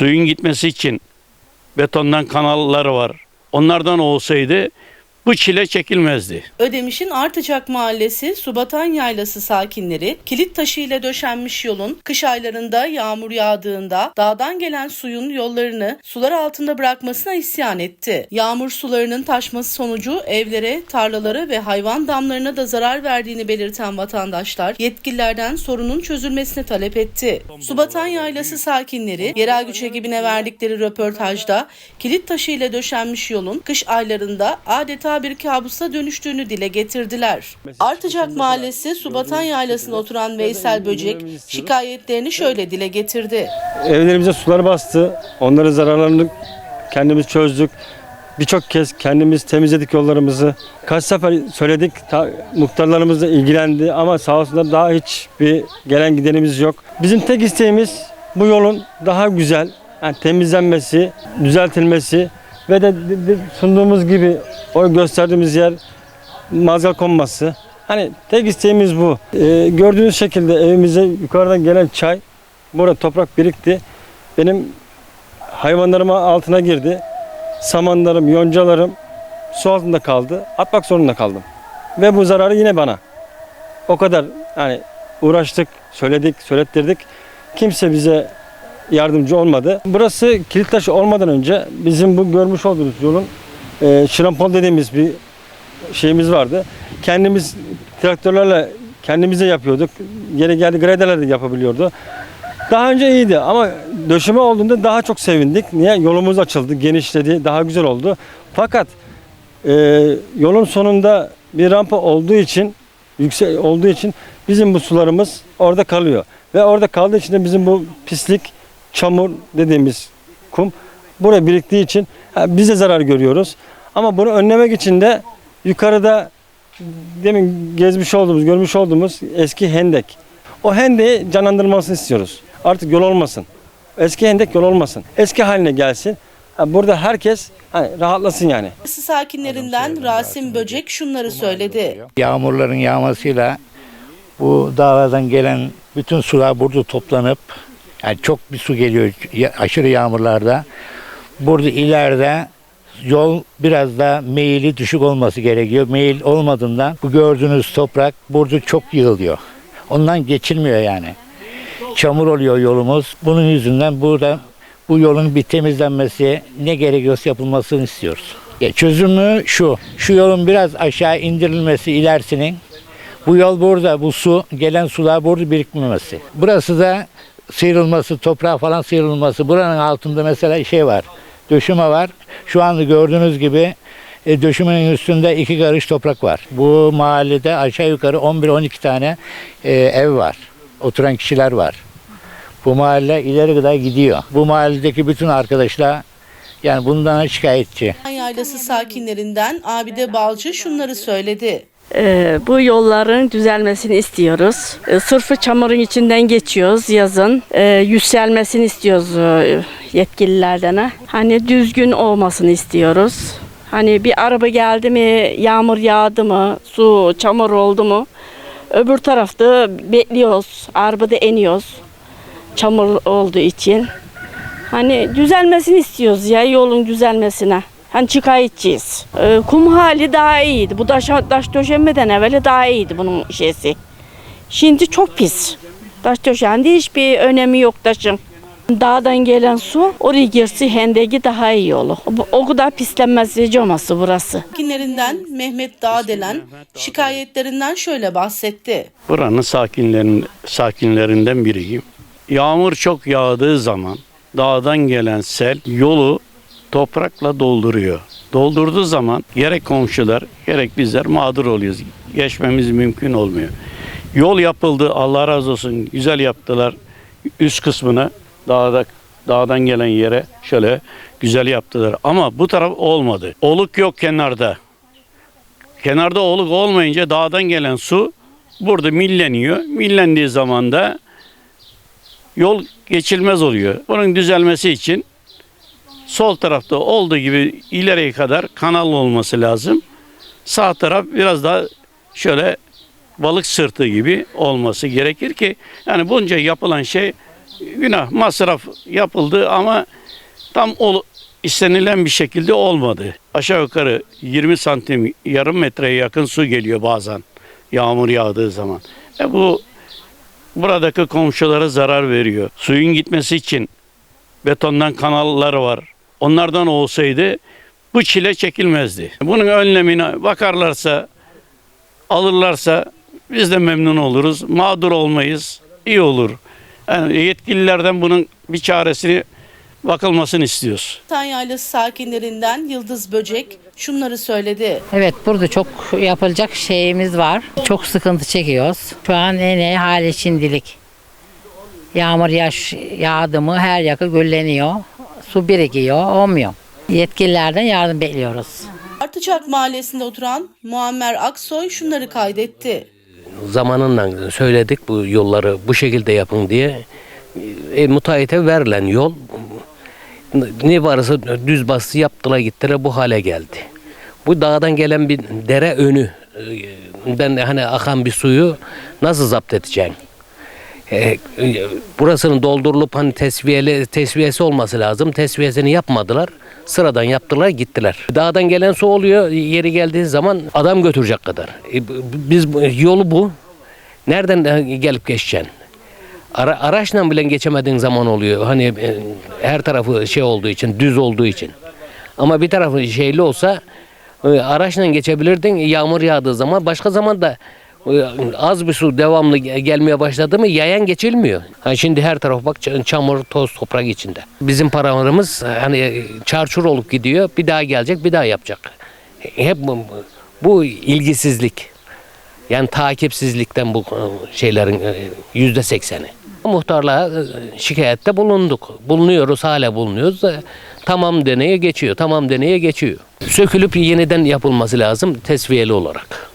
suyun gitmesi için betondan kanalları var. Onlardan olsaydı bu çile çekilmezdi. Ödemiş'in Artıcak Mahallesi Subatan Yaylası sakinleri kilit taşı ile döşenmiş yolun kış aylarında yağmur yağdığında dağdan gelen suyun yollarını sular altında bırakmasına isyan etti. Yağmur sularının taşması sonucu evlere, tarlalara ve hayvan damlarına da zarar verdiğini belirten vatandaşlar yetkililerden sorunun çözülmesini talep etti. Subatan Yaylası sakinleri yerel güç ekibine verdikleri röportajda kilit taşı ile döşenmiş yolun kış aylarında adeta bir kabusa dönüştüğünü dile getirdiler. Artıcak Mahallesi Subatan Yaylası'nda oturan Veysel Böcek şikayetlerini şöyle dile getirdi. Evlerimize sular bastı. Onların zararlarını kendimiz çözdük. Birçok kez kendimiz temizledik yollarımızı. Kaç sefer söyledik, ta, muhtarlarımız da ilgilendi ama sağ olsunlar daha hiç bir gelen gidenimiz yok. Bizim tek isteğimiz bu yolun daha güzel, yani temizlenmesi, düzeltilmesi ve de, sunduğumuz gibi o gösterdiğimiz yer mazgal konması. Hani tek isteğimiz bu. Ee, gördüğünüz şekilde evimize yukarıdan gelen çay Burada toprak birikti. Benim hayvanlarıma altına girdi. Samanlarım, yoncalarım su altında kaldı. Atmak zorunda kaldım. Ve bu zararı yine bana. O kadar yani uğraştık, söyledik, söylettirdik. Kimse bize yardımcı olmadı. Burası Kilittaş olmadan önce bizim bu görmüş olduğunuz yolun e, şrampon dediğimiz bir şeyimiz vardı. Kendimiz traktörlerle kendimize yapıyorduk. Yeri geldi graderler de yapabiliyordu. Daha önce iyiydi ama döşeme olduğunda daha çok sevindik. Niye? Yolumuz açıldı, genişledi, daha güzel oldu. Fakat e, yolun sonunda bir rampa olduğu için, yüksek olduğu için bizim bu sularımız orada kalıyor. Ve orada kaldığı için de bizim bu pislik, çamur dediğimiz kum buraya biriktiği için biz de zarar görüyoruz. Ama bunu önlemek için de yukarıda demin gezmiş olduğumuz, görmüş olduğumuz eski hendek. O hendeği canlandırmasını istiyoruz. Artık yol olmasın. Eski hendek yol olmasın. Eski haline gelsin. Burada herkes hani, rahatlasın yani. Yaylası sakinlerinden Rasim Böcek şunları söyledi. Yağmurların yağmasıyla bu dağlardan gelen bütün sular burada toplanıp yani çok bir su geliyor aşırı yağmurlarda. Burada ileride yol biraz da meyili düşük olması gerekiyor. Meyil olmadığından bu gördüğünüz toprak burada çok yığılıyor. Ondan geçilmiyor yani. Çamur oluyor yolumuz. Bunun yüzünden burada bu yolun bir temizlenmesi ne gerekiyorsa yapılmasını istiyoruz. Ya çözümü şu. Şu yolun biraz aşağı indirilmesi ilerisinin bu yol burada, bu su, gelen sular burada birikmemesi. Burası da sıyrılması, toprağı falan sıyrılması. Buranın altında mesela şey var, döşüme var. Şu anda gördüğünüz gibi e, döşümenin üstünde iki karış toprak var. Bu mahallede aşağı yukarı 11-12 tane e, ev var. Oturan kişiler var. Bu mahalle ileri kadar gidiyor. Bu mahalledeki bütün arkadaşlar yani bundan şikayetçi. Yaylası sakinlerinden Abide Balcı şunları söyledi. Ee, bu yolların düzelmesini istiyoruz. Ee, sırfı çamurun içinden geçiyoruz yazın. Ee, yükselmesini istiyoruz e, yetkililerden. Hani düzgün olmasını istiyoruz. Hani bir araba geldi mi, yağmur yağdı mı, su, çamur oldu mu? Öbür tarafta bekliyoruz, arabada eniyoruz. Çamur olduğu için. Hani düzelmesini istiyoruz ya yolun düzelmesine. Hani şikayetçiyiz. Ee, kum hali daha iyiydi. Bu taş, taş döşemeden evvel daha iyiydi bunun şeysi. Şimdi çok pis. Taş döşendi hiçbir önemi yok taşın. Dağdan gelen su oraya girse hendeki daha iyi olur. O kadar pislenmez caması burası. Sakinlerinden Mehmet Dağdelen şikayetlerinden şöyle bahsetti. Buranın sakinlerin, sakinlerinden biriyim. Yağmur çok yağdığı zaman dağdan gelen sel yolu toprakla dolduruyor. Doldurduğu zaman gerek komşular gerek bizler mağdur oluyoruz. Geçmemiz mümkün olmuyor. Yol yapıldı Allah razı olsun güzel yaptılar. Üst kısmını dağda dağdan gelen yere şöyle güzel yaptılar. Ama bu taraf olmadı. Oluk yok kenarda. Kenarda oluk olmayınca dağdan gelen su burada milleniyor. Millendiği zaman da yol geçilmez oluyor. Bunun düzelmesi için sol tarafta olduğu gibi ileriye kadar kanal olması lazım. Sağ taraf biraz daha şöyle balık sırtı gibi olması gerekir ki yani bunca yapılan şey günah masraf yapıldı ama tam ol, istenilen bir şekilde olmadı. Aşağı yukarı 20 santim yarım metreye yakın su geliyor bazen yağmur yağdığı zaman. E bu buradaki komşulara zarar veriyor. Suyun gitmesi için betondan kanallar var. Onlardan olsaydı bu çile çekilmezdi. Bunun önlemine bakarlarsa, alırlarsa biz de memnun oluruz. Mağdur olmayız. iyi olur. Yani yetkililerden bunun bir çaresini bakılmasını istiyoruz. Subatan Yaylası sakinlerinden Yıldız Böcek şunları söyledi. Evet burada çok yapılacak şeyimiz var. Çok sıkıntı çekiyoruz. Şu an en iyi hali şimdilik. Yağmur yaş yağdı mı her yakı gülleniyor. Su birikiyor, olmuyor. Yetkililerden yardım bekliyoruz. Artıçak Mahallesi'nde oturan Muammer Aksoy şunları kaydetti. zamanında söyledik bu yolları bu şekilde yapın diye. E, müteahhite verilen yol ne varsa düz bastı yaptılar gittiler bu hale geldi. Bu dağdan gelen bir dere önü e, den hani akan bir suyu nasıl zapt edeceksin? E, e, burasının doldurulup hani tesviyeli tesviyesi olması lazım. Tesviyesini yapmadılar. Sıradan yaptılar gittiler. Dağdan gelen su oluyor. Yeri geldiği zaman adam götürecek kadar. E, biz yolu bu. Nereden gelip geçeceksin? Ara, araçla bile geçemediğin zaman oluyor. Hani her tarafı şey olduğu için, düz olduğu için. Ama bir tarafı şeyli olsa araçla geçebilirdin. Yağmur yağdığı zaman başka zaman da az bir su devamlı ge- gelmeye başladı mı yayan geçilmiyor. Ha şimdi her taraf bak çamur, toz, toprak içinde. Bizim paralarımız hani e, çarçur olup gidiyor. Bir daha gelecek, bir daha yapacak. Hep bu, bu ilgisizlik. Yani takipsizlikten bu e, şeylerin e, yüzde sekseni. Muhtarlığa e, şikayette bulunduk. Bulunuyoruz, hala bulunuyoruz. Tamam deneye geçiyor, tamam deneye geçiyor. Sökülüp yeniden yapılması lazım tesviyeli olarak.